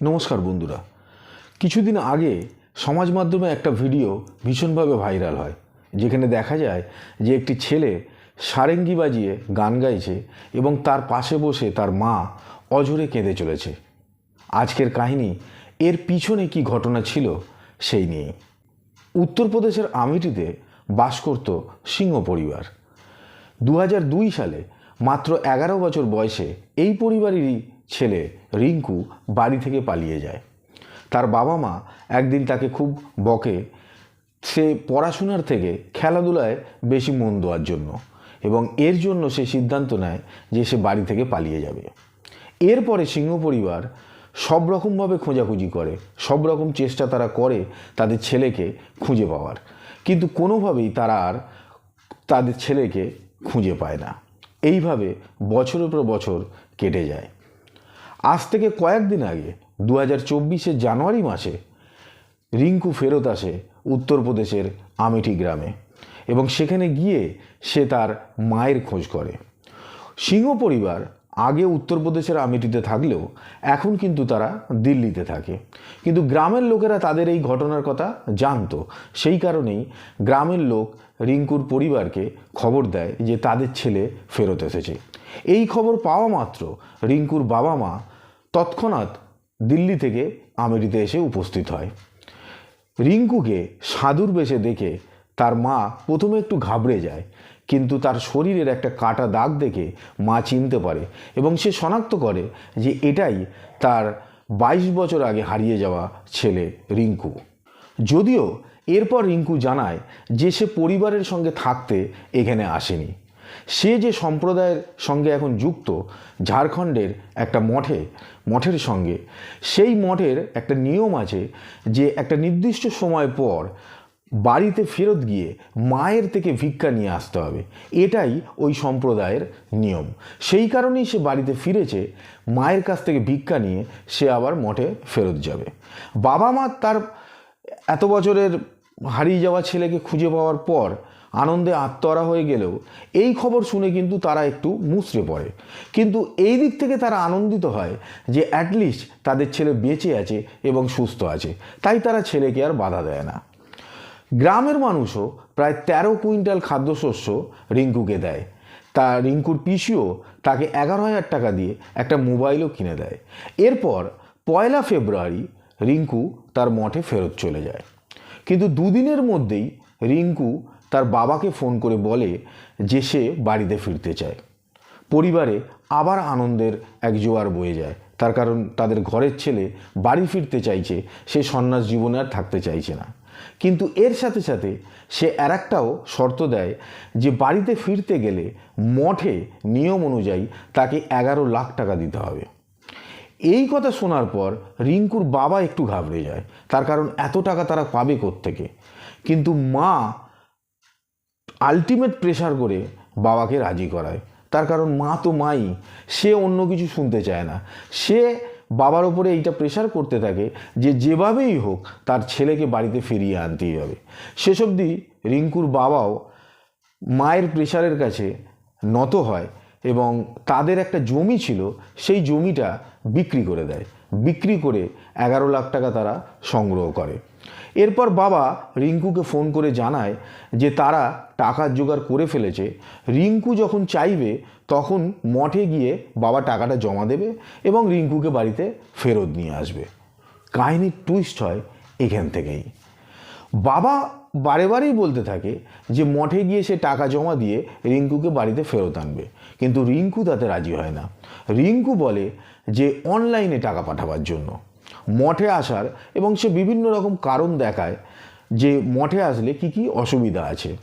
নমস্কার বন্ধুরা। কিছুদিন আগে সমাজ মাধ্যমে একটা ভিডিও ভীষণভাবে ভাইরাল হয়, যেখানে দেখা যায় যে একটি ছেলে সারেঙ্গি বাজিয়ে গান গাইছে এবং তার পাশে বসে তার মা অঝরে কেঁদে চলেছে। আজকের কাহিনী, এর পিছনে কি ঘটনা ছিল সেই নিয়ে। উত্তরপ্রদেশের আমিটিতে বাস করত সিংহ পরিবার। দু সালে মাত্র এগারো বছর বয়সে এই পরিবারেরই ছেলে রিঙ্কু বাড়ি থেকে পালিয়ে যায়। তার বাবা মা একদিন তাকে খুব বকে। সে পড়াশোনার থেকে খেলাধুলায় বেশি মন দেওয়ার জন্য এবং এর জন্য সে সিদ্ধান্ত নেয় যে সে বাড়ি থেকে পালিয়ে যাবে। এরপরে সিংহ পরিবার সব রকমভাবে খোঁজাখুঁজি করে, সব রকম চেষ্টা তারা করে তাদের ছেলেকে খুঁজে পাওয়ার। কিন্তু কোনোভাবেই তারা আর তাদের ছেলেকে খুঁজে পায় না। এইভাবে বছরের পর বছর কেটে যায়। আজ থেকে কয়েকদিন আগে দু হাজার চব্বিশের জানুয়ারি মাসে, রিঙ্কু ফেরত আসে উত্তরপ্রদেশের আমেঠি গ্রামে এবং সেখানে গিয়ে সে তার মায়ের খোঁজ করে। সিংহ পরিবার আগে উত্তরপ্রদেশের আমেঠিতে থাকলেও এখন কিন্তু তারা দিল্লিতে থাকে। কিন্তু গ্রামের লোকেরা তাদের এই ঘটনার কথা জানতো। সেই কারণেই গ্রামের লোক রিঙ্কুর পরিবারকে খবর দেয় যে তাদের ছেলে ফেরত এসেছে। এই খবর পাওয়া মাত্র রিঙ্কুর বাবা মা তৎক্ষণাৎ দিল্লি থেকে আমেরিতে এসে উপস্থিত হয়। রিঙ্কুকে সাধুর বেশে দেখে তার মা প্রথমে একটু ঘাবড়ে যায়, কিন্তু তার শরীরের একটা কাটা দাগ দেখে মা চিনতে পারে এবং সে শনাক্ত করে যে এটাই তার বাইশ বছর আগে হারিয়ে যাওয়া ছেলে রিঙ্কু। যদিও এরপর রিঙ্কু জানায় যে সে পরিবারের সঙ্গে থাকতে এখানে আসেনি। সে যে সম্প্রদায়ের সঙ্গে এখন যুক্ত, ঝাড়খণ্ডের একটা মঠে, মঠের সঙ্গে, সেই মঠের একটা নিয়ম আছে যে একটা নির্দিষ্ট সময় পর বাড়িতে ফেরত গিয়ে মায়ের থেকে ভিক্ষা নিয়ে আসতে হবে। এটাই ওই সম্প্রদায়ের নিয়ম। সেই কারণেই সে বাড়িতে ফিরেছে, মায়ের কাছ থেকে ভিক্ষা নিয়ে সে আবার মঠে ফেরত যাবে। বাবা মা তার এত বছরের হারিয়ে যাওয়া ছেলেকে খুঁজে পাওয়ার পর আনন্দে আত্মহারা হয়ে গেলেও এই খবর শুনে কিন্তু তারা একটু মুচড়ে পড়ে। কিন্তু এই দিক থেকে তারা আনন্দিত হয় যে অ্যাটলিস্ট তাদের ছেলে বেঁচে আছে এবং সুস্থ আছে। তাই তারা ছেলেকে আর বাধা দেয় না। গ্রামের মানুষও প্রায় তেরো কুইন্টাল খাদ্যশস্য রিঙ্কুকে দেয়। তা রিঙ্কুর পিসিও তাকে এগারো হাজার টাকা দিয়ে একটা মোবাইলও কিনে দেয়। এরপর পয়লা ফেব্রুয়ারি রিঙ্কু তার মঠে ফেরত চলে যায়। কিন্তু দুদিনের মধ্যেই রিঙ্কু তার বাবাকে ফোন করে বলে যে সে বাড়িতে ফিরতে চায়। পরিবারে আবার আনন্দের এক জোয়ার বয়ে যায়। তার কারণ তাদের ঘরের ছেলে বাড়ি ফিরতে চাইছে, সে সন্ন্যাস জীবনে আর থাকতে চাইছে না। কিন্তু এর সাথে সাথে সে আর একটাও শর্ত দেয় যে বাড়িতে ফিরতে গেলে মঠে নিয়ম অনুযায়ী তাকে এগারো লাখ টাকা দিতে হবে। এই কথা শোনার পর রিঙ্কুর বাবা একটু ঘাবড়ে যায়। তার কারণ এত টাকা তারা পাবে থেকে কিন্তু মা আলটিমেট প্রেশার করে বাবাকে রাজি করায়। তার কারণ মা তো মাই, সে অন্য কিছু শুনতে চায় না। সে বাবার ওপরে এইটা প্রেশার করতে থাকে যে যেভাবেই হোক তার ছেলেকে বাড়িতে ফিরিয়ে আনতেই হবে। শেষ অবধি রিঙ্কুর বাবাও মায়ের প্রেশারের কাছে নত হয় এবং তাদের একটা জমি ছিল, সেই জমিটা বিক্রি করে দেয়। বিক্রি করে এগারো লাখ টাকা তারা সংগ্রহ করে। এরপর বাবা রিঙ্কুকে ফোন করে জানায় যে তারা টাকা জোগাড় করে ফেলেছে। রিঙ্কু যখন চাইবে, তখন মঠে গিয়ে বাবা টাকাটা জমা দেবে এবং রিঙ্কুকে বাড়িতে ফেরত নিয়ে আসবে। কাহিনীর টুইস্ট হয় এখান থেকেই। বাবা বারে বারেই বলতে থাকে যে মঠে গিয়ে সে টাকা জমা দিয়ে রিঙ্কুকে বাড়িতে ফেরত আনবে। কিন্তু রিঙ্কু তাতে রাজি হয় না। রিঙ্কু বলে যে অনলাইনে টাকা পাঠাবার জন্য। মঠে আসার এবং সে বিভিন্ন রকম কারণ দেখায় যে মঠে আসলে কি কি অসুবিধা আছে।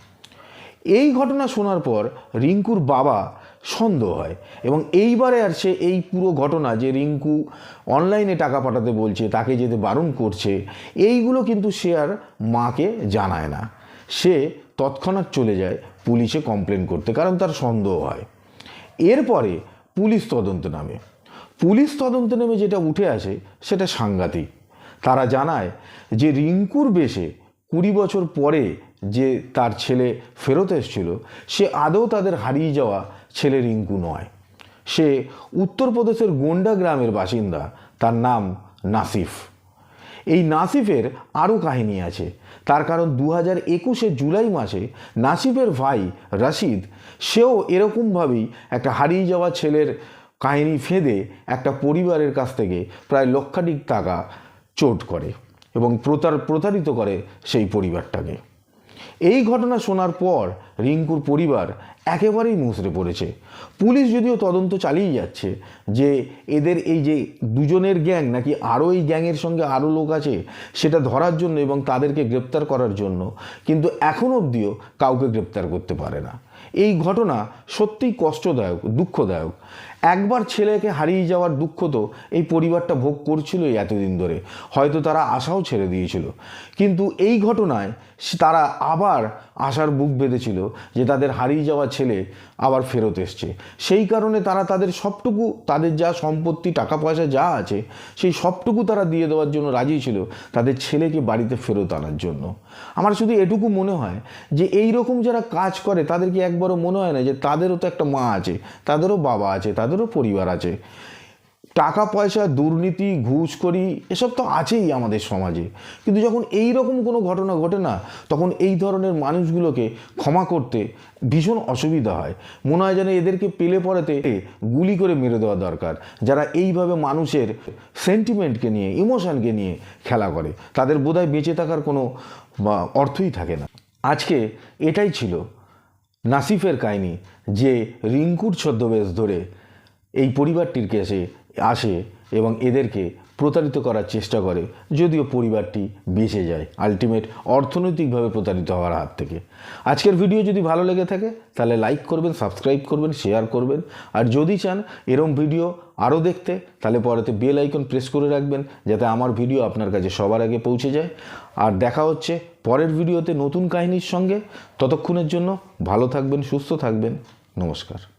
এই ঘটনা শোনার পর রিঙ্কুর বাবা সন্দেহ হয় এবং এইবারে আর সে এই পুরো ঘটনা যে রিঙ্কু অনলাইনে টাকা পাঠাতে বলছে, তাকে যেতে বারণ করছে, এইগুলো কিন্তু সে আর মাকে জানায় না। সে তৎক্ষণাৎ চলে যায় পুলিশে কমপ্লেন করতে কারণ তার সন্দেহ হয়। এরপরে পুলিশ তদন্ত নামে। পুলিশ তদন্ত নেমে যেটা উঠে আসে, সেটা সাংঘাতিক। তারা জানায় যে রিঙ্কুর বেশে কুড়ি বছর পরে যে তার ছেলে ফেরত এসেছিল, সে আদৌ তাদের হারিয়ে যাওয়া ছেলে রিঙ্কু নয়। সে উত্তরপ্রদেশের গোন্ডা গ্রামের বাসিন্দা, তার নাম নাসিফ। এই নাসিফের আরও কাহিনী আছে। তার কারণ দু হাজার একুশে জুলাই মাসে নাসিফের ভাই রশিদ, সেও এরকমভাবেই একটা হারিয়ে যাওয়া ছেলের কাহিনী ফেঁদে একটা পরিবারের কাছ থেকে প্রায় লক্ষাধিক টাকা চোট করে এবং প্রতার, প্রতারিত করে সেই পরিবারটাকে। এই ঘটনা শোনার পর রিঙ্কুর পরিবার একেবারেই মুচড়ে পড়েছে। পুলিশ যদিও তদন্ত চালিয়ে যাচ্ছে যে এদের এই যে দুজনের গ্যাং নাকি আরও এই গ্যাংয়ের সঙ্গে আরও লোক আছে সেটা ধরার জন্য এবং তাদেরকে গ্রেপ্তার করার জন্য কিন্তু এখন অবধিও কাউকে গ্রেপ্তার করতে পারে না। এই ঘটনা সত্যিই কষ্টদায়ক, দুঃখদায়ক। একবার ছেলেকে হারিয়ে যাওয়ার দুঃখ তো এই পরিবারটা ভোগ করছিলই এতদিন ধরে। হয়তো তারা আশাও ছেড়ে দিয়েছিল। কিন্তু এই ঘটনায় তারা আবার আশার বুক বেঁধেছিল যে তাদের হারিয়ে যাওয়া ছেলে আবার ফেরত এসছে। সেই কারণে তারা তাদের সবটুকু, তাদের যা সম্পত্তি টাকা পয়সা যা আছে, সেই সবটুকু তারা দিয়ে দেওয়ার জন্য রাজি ছিল তাদের ছেলেকে বাড়িতে ফেরত আনার জন্য। আমার শুধু এটুকু মনে হয় যে এই রকম যারা কাজ করে তাদেরকে একবারও মনে হয় না যে তাদেরও তো একটা মা আছে, তাদেরও বাবা আছে তাদেরও পরিবার আছে। টাকা, পয়সা, দুর্নীতি, ঘুষখড়ি, এসব তো আছেই আমাদের সমাজে। কিন্তু যখন এই রকম কোনো ঘটনা ঘটে না, তখন এই ধরনের মানুষগুলোকে ক্ষমা করতে ভীষণ অসুবিধা হয়। মনে হয় যেন এদেরকে পেলে পড়াতে গুলি করে মেরে দেওয়া দরকার। যারা এইভাবে মানুষের সেন্টিমেন্টকে নিয়ে, ইমোশনকে নিয়ে খেলা করে, তাদের বোধহয় বেঁচে থাকার কোনো অর্থই থাকে না। আজকে এটাই ছিল নাসিফের কাহিনী, যে রিঙ্কুর ছদ্মবেশ ধরে এই পরিবারটির কাছে আসে এবং এদেরকে প্রতারিত করার চেষ্টা করে, যদিও পরিবারটি বেঁচে যায় আলটিমেট অর্থনৈতিকভাবে প্রতারিত হওয়ার হাত থেকে। আজকের ভিডিও যদি ভালো লেগে থাকে, তাহলে লাইক করবেন সাবস্ক্রাইব করবেন শেয়ার করবেন। আর যদি চান এরম ভিডিও আরও দেখতে, তাহলে পরেতে বেল আইকন প্রেস করে রাখবেন, যাতে আমার ভিডিও আপনার কাছে সবার আগে পৌঁছে যায়। আর দেখা হচ্ছে পরের ভিডিওতে নতুন কাহিনীর সঙ্গে। ততক্ষণের জন্য ভালো থাকবেন, সুস্থ থাকবেন। নমস্কার।